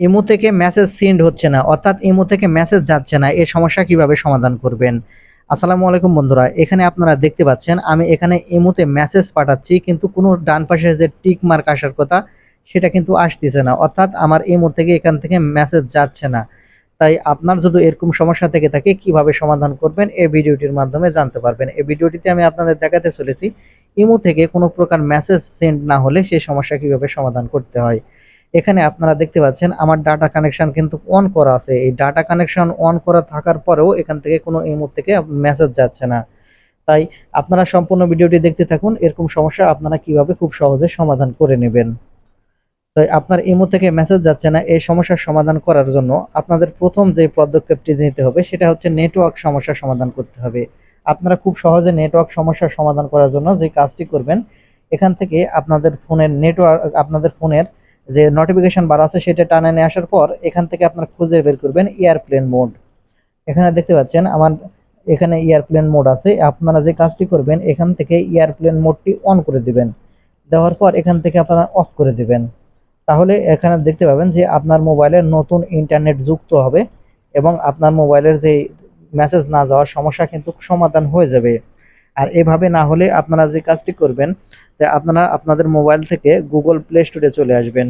Imo থেকে message send হচ্ছে না, অর্থাৎ ইমো থেকে মেসেজ যাচ্ছে না, এই সমস্যা কীভাবে সমাধান করবেন? আসসালামু আলাইকুম বন্ধুরা, এখানে আপনারা দেখতে পাচ্ছেন, আমি এখানে ইমোতে মেসেজ পাঠাচ্ছি, কিন্তু কোনো ডান পাশে যে টিক মার্ক আসার কথা, সেটা কিন্তু আসতেছে না, অর্থাৎ আমার ইমো থেকে এখান থেকে মেসেজ যাচ্ছে না। তাই আপনার যদি এরকম সমস্যা থেকে থাকে, কীভাবে সমাধান করবেন, এই ভিডিওটির মাধ্যমে জানতে পারবেন। এই ভিডিওটিতে আমি আপনাদের দেখাতে চলেছি, ইমো থেকে কোনো প্রকার মেসেজ সেন্ড না হলে সেই সমস্যা কীভাবে সমাধান করতে হয়। এখানে আপনারা দেখতে পাচ্ছেন, আমার ডাটা কানেকশন কিন্তু অন করা আছে। এই ডাটা কানেকশন অন করা থাকার পরেও এখান থেকে কোনো ইমো থেকে মেসেজ যাচ্ছে না। তাই আপনারা সম্পূর্ণ ভিডিওটি দেখতে থাকুন, এরকম সমস্যা আপনারা কীভাবে খুব সহজে সমাধান করে নেবেন। তাই আপনার ইমো থেকে মেসেজ যাচ্ছে না, এই সমস্যার সমাধান করার জন্য আপনাদের প্রথম যে পদক্ষেপটি নিতে হবে, সেটা হচ্ছে নেটওয়ার্ক সমস্যার সমাধান করতে হবে। আপনারা খুব সহজে নেটওয়ার্ক সমস্যার সমাধান করার জন্য যে কাজটি করবেন, এখান থেকে আপনাদের ফোনের নেটওয়ার্ক আপনাদের ফোনের যে নোটিফিকেশন বার আছে সেটা টানে নিয়ে আসার পর এখান থেকে আপনার খুঁজে বের করবেন এয়ারপ্লেন মোড এখানে দেখতে পাচ্ছেন আমার এখানে এয়ারপ্লেন মোড আছে। আপনারা যে কাজটি করবেন, এখান থেকে এয়ারপ্লেন মোডটি অন করে দিবেন। দেওয়ার পর এখান থেকে আপনারা অফ করে দিবেন। তাহলে এখানে দেখতে পাবেন যে আপনার মোবাইলে নতুন ইন্টারনেট যুক্ত হবে এবং আপনার মোবাইলের যে মেসেজ না যাওয়ার সমস্যা কিন্তু সমাধান হয়ে যাবে। আর এভাবে না হলে আপনারা যে কাজটি করবেন যে আপনারা আপনাদের মোবাইল থেকে গুগল প্লে স্টোরে চলে আসবেন।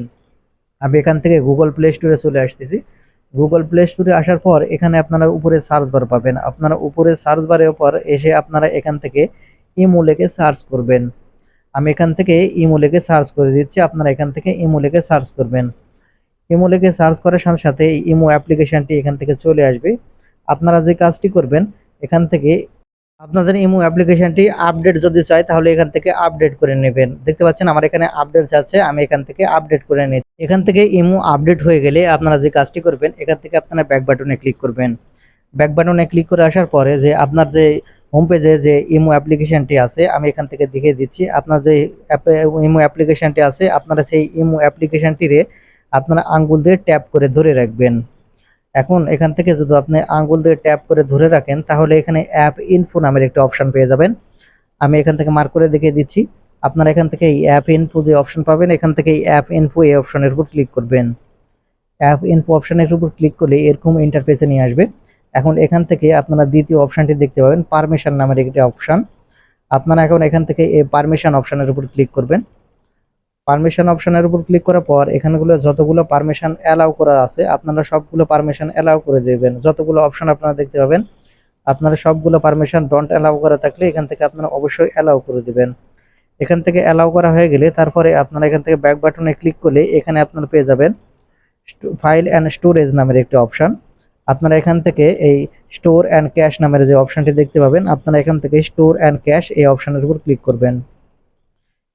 আমি এখান থেকে গুগল প্লে স্টোরে চলে আসতেছি। গুগল প্লে স্টোরে আসার পর এখানে আপনারা উপরে সার্চ বার পাবেন। আপনারা উপরে সার্চ বারের পর এসে আপনারা এখান থেকে ইমো লেখে সার্চ করবেন। আমি এখান থেকে ইমো লেখে সার্চ করে দিচ্ছি। আপনারা এখান থেকে ইমো লেখে সার্চ করবেন। ইমো লেখে সার্চ করার সাথে সাথে ইমো অ্যাপ্লিকেশনটি এখান থেকে চলে আসবে। আপনারা যে কাজটি করবেন, এখান থেকে আপনাদের ইমো অ্যাপ্লিকেশনটি আপডেট যদি চাই তাহলে এখান থেকে আপডেট করে নেবেন। দেখতে পাচ্ছেন আমার এখানে আপডেট যাচ্ছে আমি এখান থেকে আপডেট করে নিচ্ছি। এখান থেকে ইমো আপডেট হয়ে গেলে আপনারা যে কাজটি করবেন, এখান থেকে আপনারা ব্যাক বাটনে ক্লিক করবেন। ব্যাক বাটনে ক্লিক করে আসার পরে যে আপনার যে হোম পেজে যে ইমো অ্যাপ্লিকেশনটি আছে, আমি এখান থেকে দেখিয়ে দিচ্ছি। আপনার যে ইমো অ্যাপ্লিকেশনটি আছে, আপনারা সেই ইমো অ্যাপ্লিকেশনটিরে আপনারা আঙ্গুল দিয়ে ট্যাপ করে ধরে রাখবেন। এখন এখান থেকে যদি আপনি আঙ্গুল দিয়ে ট্যাপ করে ধরে রাখেন, তাহলে এখানে অ্যাপ ইনফো নামের একটা অপশন পেয়ে যাবেন। আমি এখান থেকে মার্ক করে দেখিয়ে দিচ্ছি। আপনারা এখান থেকে এই অ্যাপ ইনফো যে অপশন পাবেন, এখান থেকে এই অ্যাপ ইনফো এই অপশনের উপর ক্লিক করবেন। অ্যাপ ইনফো অপশনের উপর ক্লিক করলে এরকম ইন্টারফেসে নিয়ে আসবে। এখন এখান থেকে আপনারা দ্বিতীয় অপশনটি দেখতে পাবেন পারমিশন নামের একটি অপশন আপনারা এখন এখান থেকে এই পারমিশন অপশনের উপর ক্লিক করবেন। পারমিশন অপশনের উপর ক্লিক করার পর এখানগুলো যতগুলো পারমিশন অ্যালাউ করা আছে, আপনারা সবগুলো পারমিশন অ্যালাউ করে দেবেন। যতগুলো অপশন আপনারা দেখতে পাবেন, আপনারা সবগুলো পারমিশন ডন্ট অ্যালাউ করা থাকলে এখান থেকে আপনারা অবশ্যই অ্যালাউ করে দিবেন। এখান থেকে অ্যালাউ করা হয়ে গেলে তারপরে আপনারা এখান থেকে ব্যাক বাটনে ক্লিক করলে এখানে আপনারা পেয়ে যাবেন ফাইল অ্যান্ড স্টোরেজ নামের একটি অপশন আপনারা এখান থেকে এই স্টোর অ্যান্ড ক্যাশ নামের যে অপশনটি দেখতে পাবেন, আপনারা এখান থেকে স্টোর অ্যান্ড ক্যাশ এই অপশনের উপর ক্লিক করবেন।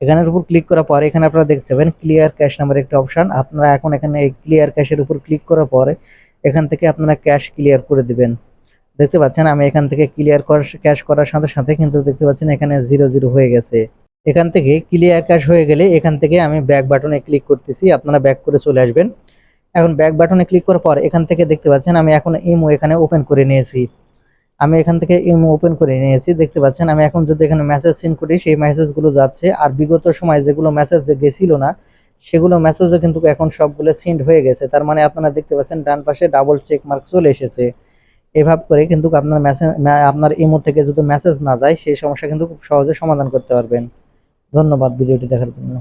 এখানের উপর ক্লিক করার পর এখানে আপনারা দেখতে পাবেন ক্লিয়ার ক্যাশ নামের একটা অপশন আপনারা এখন এখানে এই ক্লিয়ার ক্যাশের উপর ক্লিক করার পরে এখান থেকে আপনারা ক্যাশ ক্লিয়ার করে দিবেন। দেখতে পাচ্ছেন আমি এখান থেকে ক্লিয়ার ক্যাশ করার সাথে সাথে কিন্তু দেখতে পাচ্ছেন এখানে জিরো জিরো হয়ে গেছে। এখান থেকে ক্লিয়ার ক্যাশ হয়ে গেলে এখান থেকে আমি ব্যাক বাটনে ক্লিক করতেছি, আপনারা ব্যাক করে চলে আসবেন। এখন ব্যাক বাটনে ক্লিক করার পর এখান থেকে দেখতে পাচ্ছেন আমি এখন ইমো এখানে ওপেন করে নিয়েছি। আমি এখান থেকে ইমো ওপেন করে নিয়েছি, দেখতে পাচ্ছেন। আমি এখন যদি এখানে মেসেজ সেন্ড করি, সেই মেসেজগুলো যাচ্ছে। আর বিগত সময় যেগুলো মেসেজ গেছিল না, সেগুলো মেসেজও কিন্তু এখন সবগুলো সেন্ড হয়ে গেছে। তার মানে আপনারা দেখতে পাচ্ছেন, ডান পাশে ডাবল চেক মার্ক চলে এসেছে। এভাবে করে কিন্তু আপনার মেসেজ আপনার ইমো থেকে যদি মেসেজ না যায়, সেই সমস্যা কিন্তু খুব সহজে সমাধান করতে পারবেন। ধন্যবাদ ভিডিওটি দেখার জন্য।